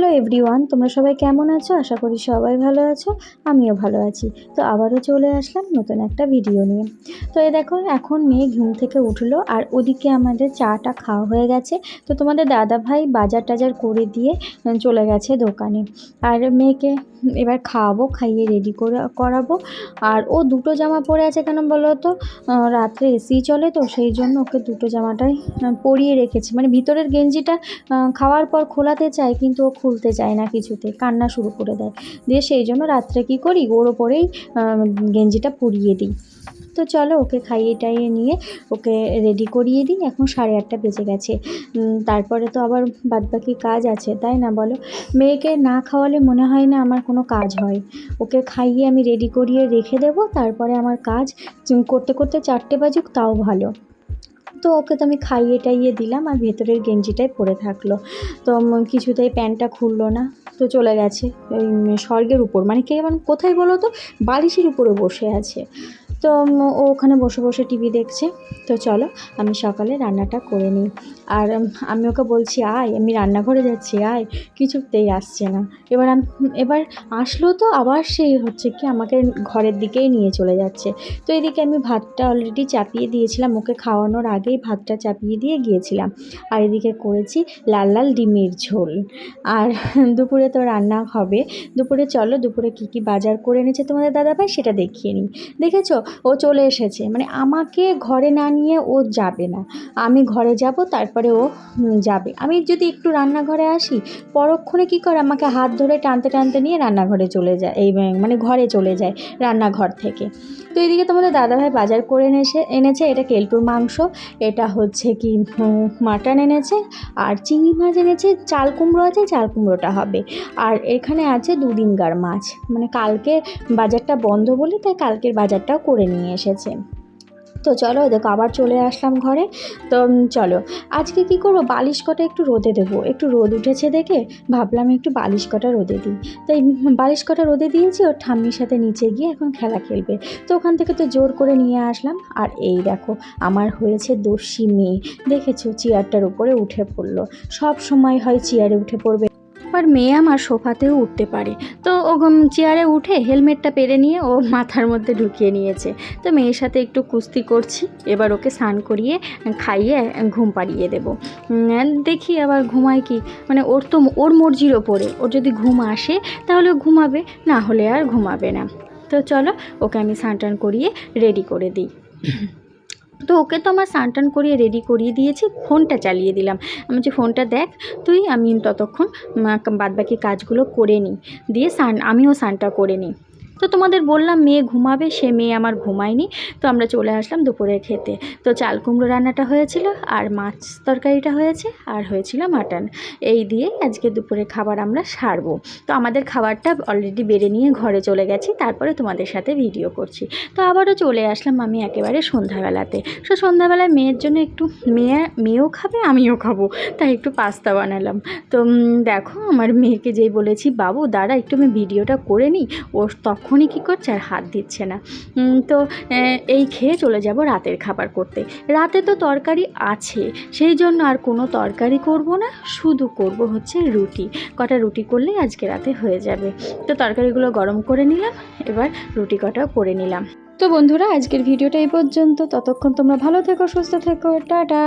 Hello everyone, তোমরা সবাই কেমন আছো? আশা করি সবাই ভালো আছো, আমিও ভালো আছি। তো আবারও চলে আসলাম নতুন একটা ভিডিও নিয়ে। তো এ দেখো, এখন মেয়ে ঘুম থেকে উঠল আর ওদিকে আমাদের চাটা খাওয়া হয়ে গেছে। তো তোমাদের দাদা ভাই বাজার টাজার করে দিয়ে চলে গেছে দোকানে। আর মেয়েকে এবার খাওয়াবো, খাইয়ে রেডি করে, করাবো। আর ও দুটো জামা পরে আছে কেন বলো তো রাত্রে এসি চলে তো, সেই জন্য ওকে দুটো জামাটাই পরিয়ে রেখেছি। মানে ভিতরের গেঞ্জিটা খাওয়ার পর খোলাতে চায়, কিন্তু ও খুলতে চায় না কিছুতে, কান্না শুরু করে দেয়। দিয়ে সেই জন্য রাত্রে কী করি, ওর ওপরেই গেঞ্জিটা পরিয়ে দিই। তো চলো ওকে খাইয়ে টাইয়ে নিয়ে ওকে রেডি করিয়ে দিই, এখন সাড়ে আটটা বেজে গেছে। তারপরে তো আবার বাদবাকি কাজ আছে, তাই না বলো? মেয়েকে না খাওয়ালে মনে হয় না আমার কোনো কাজ হয়। ওকে খাইয়ে আমি রেডি করিয়ে রেখে দেবো, তারপরে আমার কাজ করতে করতে চারটে বাজুক, তাও ভালো। তো ওকে তো আমি খাইয়ে টাইয়ে দিলাম আর ভেতরের গেঞ্জিটাই পরে থাকল। তো কিছুতেই প্যান্টটা খুললো না। তো চলে গেছে স্বর্গের উপর। মানে কে মানে কোথায় বলো তো? বালিশের উপরে বসে আছে। তো ও ওখানে বসে বসে টিভি দেখছে। তো চলো, আমি সকালে রান্নাটা করে নিই। আর আমি ওকে বলছি, আয়, আমি রান্নাঘরে যাচ্ছি, আয়, কিছুতেই আসছে না। এবার আমি, এবার আসলো তো, আবার সেই হচ্ছে কি, আমাকে ঘরের দিকেই নিয়ে চলে যাচ্ছে। তো এদিকে আমি ভাতটা অলরেডি চাপিয়ে দিয়েছিলাম, ওকে খাওয়ানোর আগেই ভাতটা চাপিয়ে দিয়ে গিয়েছিলাম। আর এদিকে করেছি লাল লাল ডিমের ঝোল। আর দুপুরে তো রান্না হবে। দুপুরে চলো, দুপুরে কী কী বাজার করে এনেছে তোমাদের দাদাভাই, সেটা দেখিয়ে নিই। দেখেছ? ও চলে এসেছে। মানে আমাকে ঘরে না নিয়ে ও যাবে না। আমি ঘরে যাব, তারপরে ও যাবে। আমি যদি একটু রান্নাঘরে আসি, পরক্ষণে কী করে আমাকে হাত ধরে টানতে টানতে নিয়ে রান্নাঘরে চলে যায়, এই মানে ঘরে চলে যায় রান্নাঘর থেকে। তো এদিকে তোমাদের দাদাভাই বাজার করে এনেছে এনেছে, এটা কেলটুর মাংস, এটা হচ্ছে কি মাটন এনেছে, আর চিংড়ি মাছ এনেছে, চাল কুমড়ো আছে, চাল কুমড়োটা হবে। আর এখানে আছে দুদিনকার মাছ। মানে কালকে বাজারটা বন্ধ বলে, তাই কালকের বাজারটাও করে নিয়ে এসেছে। তো চলো দেখো, আবার চলে আসলাম ঘরে। তো চলো, আজকে কি করব? বালিশ কটা একটু রোদে দেবো। একটু রোদ উঠেছে দেখে ভাবলাম একটু বালিশ কটা রোদে দিই। তাই বালিশ কটা রোদে দিয়েছি ওর ঠাম্মির সাথে নিচে গিয়ে এখন খেলা খেলবে। তো ওখান থেকে তো জোর করে নিয়ে আসলাম। আর এই দেখো, আমার হয়েছে দস্যি মেয়ে। দেখেছ? চেয়ারটার উপরে উঠে পড়ল। সব সময় হয় চেয়ারে উঠে পড়বে। আর মেয়ে আমার সোফাতেও উঠতে পারে। তো ও চেয়ারে উঠে হেলমেটটা পেরে নিয়ে ও মাথার মধ্যে ঢুকিয়ে নিয়েছে। তো মেয়ের সাথে একটু কুস্তি করছি, এবার ওকে স্নান করিয়ে খাইয়ে ঘুম পাড়িয়ে দেবো। দেখি আবার ঘুমায় কি? মানে ওর তো ওর মর্জির ওপরে। ওর যদি ঘুম আসে, তাহলে ঘুমাবে, না হলে আর ঘুমাবে না। তো চলো, ওকে আমি স্নান টান করিয়ে রেডি করে দিই। তো ওকে তো আমার স্নান করিয়ে রেডি করিয়ে দিয়েছি, ফোনটা চালিয়ে দিলাম। আমি যে ফোনটা দেখ, তুই আমি ততক্ষণ বাদবাকি কাজগুলো করে নিই। দিয়ে স্নান, আমিও স্নানটা করে নিই। তো তোমাদের বললাম, মেয়ে ঘুমাবে, সে মেয়ে আমার ঘুমায়নি। তো আমরা চলে আসলাম দুপুরে খেতে। তো চাল কুমড়ো রান্নাটা হয়েছিল, আর মাছ তরকারিটা হয়েছে, আর হয়েছিল মাটন। এই দিয়ে আজকে দুপুরে খাবার আমরা সারবো। তো আমাদের খাবারটা অলরেডি বেড়ে নিয়ে ঘরে চলে গেছি, তারপরে তোমাদের সাথে ভিডিও করছি। তো আবারও চলে আসলাম আমি একেবারে সন্ধ্যাবেলাতে। তো সন্ধ্যাবেলায় মেয়ের জন্য একটু মেয়ে, মেয়েও খাবে, আমিও খাব। তাই একটু পাস্তা বানালাম। তো দেখো আমার মেয়েকে যেই বলেছি, বাবু, দাঁড়া, একটু আমি ভিডিওটা করে নিই। ও তখনই কী করছে আর হাত দিচ্ছে না। তো এই খেয়ে চলে যাব রাতের খাবার করতে। রাতে তো তরকারি আছে, সেই জন্য আর কোনো তরকারি করব না, শুধু করব হচ্ছে রুটি। কটা রুটি করলেই আজকে রাতে হয়ে যাবে। তো তরকারিগুলো গরম করে নিলাম, এবার রুটি কটাও করে নিলাম। তো বন্ধুরা, আজকের ভিডিওটা এই পর্যন্ত। ততক্ষণ তোমরা ভালো থেকো, সুস্থ থেকো, টাটা!